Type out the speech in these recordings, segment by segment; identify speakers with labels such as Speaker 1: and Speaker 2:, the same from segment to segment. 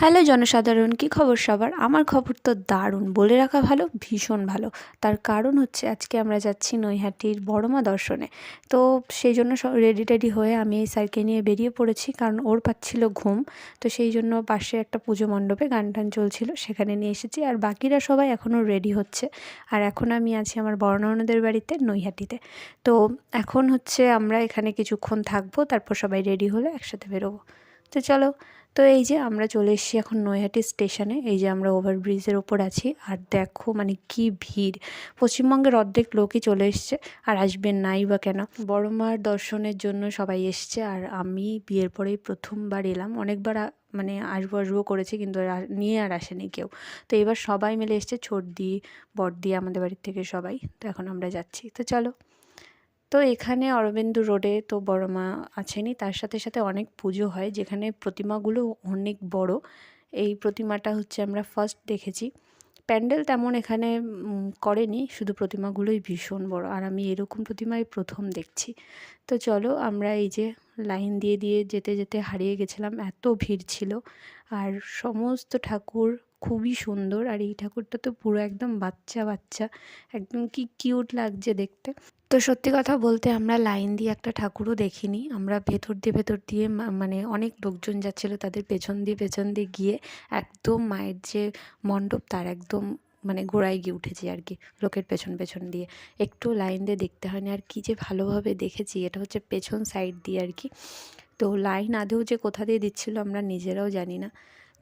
Speaker 1: Hello জনসাধারণ, কী খবর সবার? আমার খবর তো দারুণ, বলে রাখা ভালো, ভীষণ ভালো। তার কারণ হচ্ছে আজকে আমরা যাচ্ছি নৈহাটির বড়মা দর্শনে। তো সেই জন্য রেডি টেডি হয়ে আমি এই স্যারকে নিয়ে বেরিয়ে পড়েছি, কারণ ওর পাচ্ছিল ঘুম। তো সেই জন্য পাশে একটা পুজো মণ্ডপে গান টান চলছিল, সেখানে নিয়ে এসেছি। আর বাকিরা সবাই এখনও রেডি হচ্ছে। আর এখন আমি আছি আমার বর্ণনদের বাড়িতে, নৈহাটিতে। তো এখন হচ্ছে আমরা এখানে কিছুক্ষণ থাকব, তারপর সবাই রেডি হলে একসাথে বেরোবো। তো চলো তো এই যে আমরা চলে এসেছি এখন নৈহাটি স্টেশনে, এই যে আমরা ওভারব্রিজের ওপর আছি। আর দেখো মানে কি ভিড়। পশ্চিমবঙ্গের অর্ধেক লোকই চলে এসছে আর আসবেন নাই বা কেন? বড় মার দর্শনের জন্য সবাই এসছে আর আমি বিয়ের পরেই প্রথমবার এলাম। অনেকবার মানে আসব আসব করেছি কিন্তু নিয়ে আর আসেনি কেউ। তো এবার সবাই মিলে এসছে ছোটদি বড়দি আমাদের বাড়ির থেকে সবাই। তো এখন আমরা যাচ্ছি। তো চলো। তো এখানে অরবিন্দু রোডে তো বড় মা আছেনই। তার সাথে সাথে অনেক পুজো হয়, যেখানে প্রতিমাগুলো অনেক বড়। এই প্রতিমাটা হচ্ছে আমরা ফার্স্ট দেখেছি। প্যান্ডেল তেমন এখানে করেনি, শুধু প্রতিমাগুলোই ভীষণ বড়। আর আমি এরকম প্রতিমাই প্রথম দেখছি। তো চলো আমরা এই যে লাইন দিয়ে দিয়ে যেতে যেতে হারিয়ে গেছিলাম। এত ভিড় ছিল। আর সমস্ত ঠাকুর খুবই সুন্দর। আর এই ঠাকুরটা তো পুরো একদম বাচ্চা বাচ্চা। একদম কি কিউট লাগছে দেখতে। তো সত্যি কথা বলতে আমরা লাইন দিয়ে একটা ঠাকুরও দেখিনি। আমরা ভেতর দিয়ে ভেতর দিয়ে মানে অনেক লোকজন যাচ্ছিল তাদের পেছন দিয়ে পেছন দিয়ে গিয়ে একদম মায়ের যে মণ্ডপ তার একদম মানে গোড়ায় গিয়ে উঠেছি আর কি, লোকের পেছন পেছন দিয়ে। একটু লাইন দিয়ে দেখতে হয়নি। আর কি যে ভালোভাবে দেখেছি, এটা হচ্ছে পেছন সাইড দিয়ে আর কি। তো লাইন আদৌ যে কোথা দিয়ে দিচ্ছিল আমরা নিজেরাও জানি না।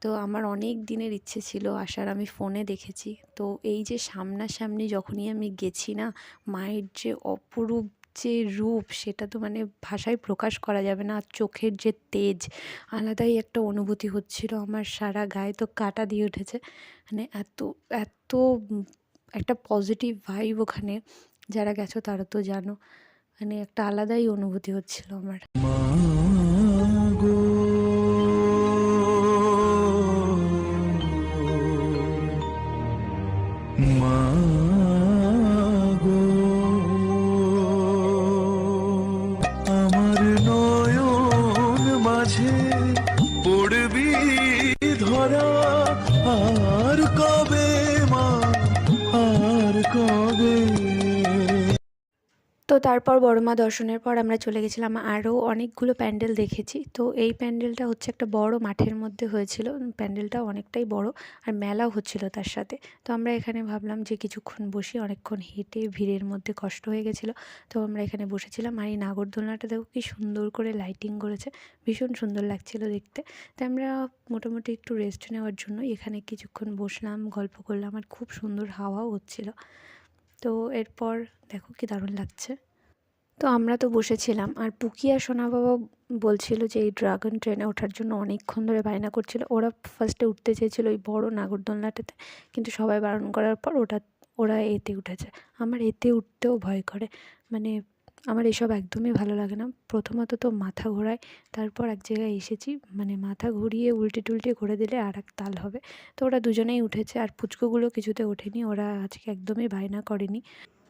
Speaker 1: তো আমার অনেক দিনের ইচ্ছে ছিল আসার, আমি ফোনে দেখেছি। তো এই যে সামনাসামনি যখনই আমি গেছি না, মায়ের যে অপরূপ যে রূপ, সেটা তো মানে ভাষায় প্রকাশ করা যাবে না, আর চোখের যে তেজ, আলাদাই একটা অনুভূতি হচ্ছিল আমার সারা গায়ে তো কাটা দিয়ে উঠেছে। মানে এত এত একটা পজিটিভ ভাইব ওখানে, যারা গেছো তারা তো জানো মানে একটা আলাদাই অনুভূতি হচ্ছিল আমার।
Speaker 2: মাঝে পড়বি ধরা
Speaker 1: তো তারপর বড়মা দর্শনের পর আমরা চলে গেছিলাম আরও অনেকগুলো প্যান্ডেল দেখেছি। তো এই প্যান্ডেলটা হচ্ছে একটা বড় মাঠের মধ্যে হয়েছিল। প্যান্ডেলটা অনেকটাই বড় আর মেলাও হচ্ছিল তার সাথে। তো আমরা এখানে ভাবলাম যে কিছুক্ষণ বসি, অনেকক্ষণ হেঁটে ভিড়ের মধ্যে কষ্ট হয়ে গেছিল। তো আমরা এখানে বসেছিলাম আর এই নাগরদোলনাটা দেখো কি সুন্দর করে লাইটিং করেছে। ভীষণ সুন্দর লাগছিল দেখতে। তো আমরা মোটামুটি একটু রেস্ট নেওয়ার জন্য এখানে কিছুক্ষণ বসলাম, গল্প করলাম আর খুব সুন্দর হাওয়াও হচ্ছিল। তো এরপর দেখো কি দারুণ লাগছে। তো আমরা তো বসেছিলাম আর পুকিয়া সোনা বাবা বলছিল যে এই ড্রাগন ট্রেনে ওঠার জন্য অনেকক্ষণ ধরে বায়না করছিল। ওরা ফার্স্টে উঠতে চেয়েছিল ওই বড় নাগরদোলনাটাতে, কিন্তু সবাই বারণ করার পর ওটা, ওরা এতে উঠেছে। আমার এতে উঠতেও ভয় করে। মানে আমার এসব একদমই ভালো লাগে না। প্রথমত তো মাথা ঘোরায়, তারপর এক জায়গায় এসেছি মানে মাথা ঘুরিয়ে উল্টে টুল্টে ঘুরে দিলে আর এক তাল হবে। তো ওরা দুজনেই উঠেছে, আর পুচকোগুলো কিছুতে ওঠেনি, ওরা আজকে একদমই বায়না করেনি।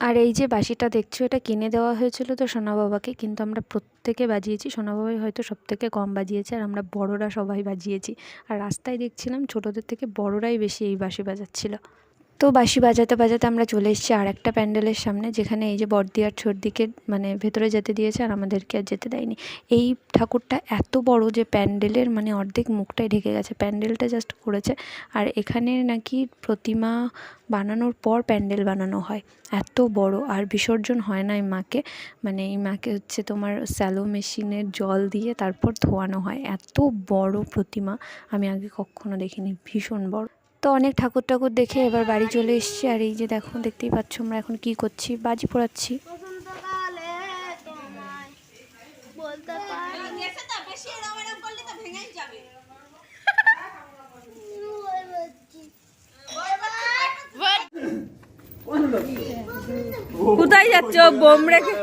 Speaker 1: আর এই যে বাঁশিটা দেখছ, এটা কিনে দেওয়া হয়েছিল তো সোনা বাবাকে, কিন্তু আমরা প্রত্যেকে বাজিয়েছি, সোনা বাবাই হয়তো সব থেকে কম বাজিয়েছে, আর আমরা বড়রা সবাই বাজিয়েছি। আর রাস্তায় দেখছিলাম ছোটোদের থেকে বড়রাই বেশি এই বাসি বাজাচ্ছিল। তো বাঁশি বাজাতে বাজাতে আমরা চলে এসেছি আর একটা প্যান্ডেলের সামনে, যেখানে এই যে বড়দি আর ছোটদিকে মানে ভেতরে যেতে দিয়েছে আর আমাদেরকে আর যেতে দেয়নি। এই ঠাকুরটা এত বড় যে প্যান্ডেলের মানে অর্ধেক মুখটাই ঢেকে গেছে, প্যান্ডেলটা জাস্ট করেছে। আর এখানে নাকি প্রতিমা বানানোর পর প্যান্ডেল বানানো হয়, এত বড়। আর বিসর্জন হয় না এই মাকে মানে এই মাকে হচ্ছে তোমার স্যালো মেশিনের জল দিয়ে তারপর ধোয়ানো হয়। এত বড় প্রতিমা, আমি আগে কখনো দেখিনি, ভীষণ বড়। তো অনেক ঠাকুর ঠাকুর দেখে এবার বাড়ি চলে এসেছি। আর এই যে দেখো দেখতেই পাচ্ছ আমরা এখন কি করছি বাজি পোড়াচ্ছি।
Speaker 3: বসন্তকালে তোমায় বলতে পারি
Speaker 4: গেছে তো বেশি এরম এরম করলে তো ভেঙেই যাবে।
Speaker 5: কোথায় যাচ্ছ? বোম রেখে।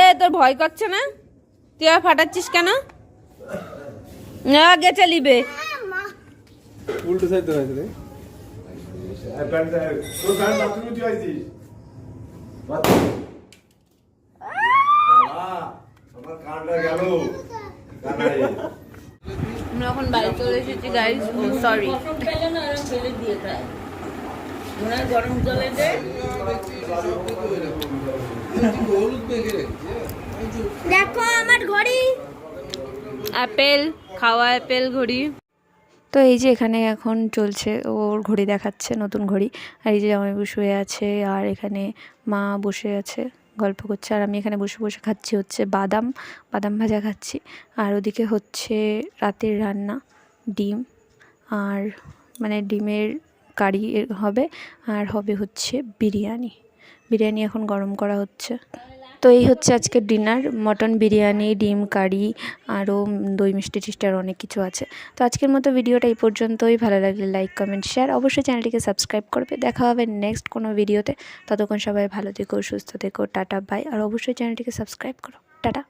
Speaker 5: এ তোর ভয় করছে না? তুই আর ফাটাচ্ছিস কেন? না গেছে লিবে।
Speaker 6: উল্টো সাইড তো রে।
Speaker 7: আমার কানটা গেল।
Speaker 5: আমরা এখন বাড়ি চলে এসেছি গাইজ ও সরি
Speaker 3: দেখো আমার ঘড়ি।
Speaker 5: অ্যাপেল খাওয়া অ্যাপেল ঘড়ি।
Speaker 1: তো এই যে এখানে এখন চলছে, ওর ঘড়ি দেখাচ্ছে, নতুন ঘড়ি। আর এই যে জামাইবাবু শুয়ে আছে, আর এখানে মা বসে আছে, গল্প করছে। আর আমি এখানে বসে বসে খাচ্ছি হচ্ছে বাদাম বাদাম ভাজা খাচ্ছি। আর ওদিকে হচ্ছে রাতের রান্না, ডিম। আর মানে ডিমের কারি হবে, আর হবে হচ্ছে বিরিয়ানি। বিরিয়ানি এখন গরম করা হচ্ছে। তো এই হচ্ছে আজকের ডিনার। মটন বিরিয়ানি, ডিম কারি, আরও দই মিষ্টি টিষ্টি আরও অনেক কিছু আছে। তো আজকের মতো ভিডিওটা এই পর্যন্তই। ভালো লাগলে লাইক কমেন্ট শেয়ার অবশ্যই চ্যানেলটিকে সাবস্ক্রাইব করবে। দেখা হবে নেক্সট কোনো ভিডিওতে। ততক্ষণ সবাই ভালো থেকো, সুস্থ থেকো। টাটা বাই আর অবশ্যই চ্যানেলটিকে সাবস্ক্রাইব করো। টাটা।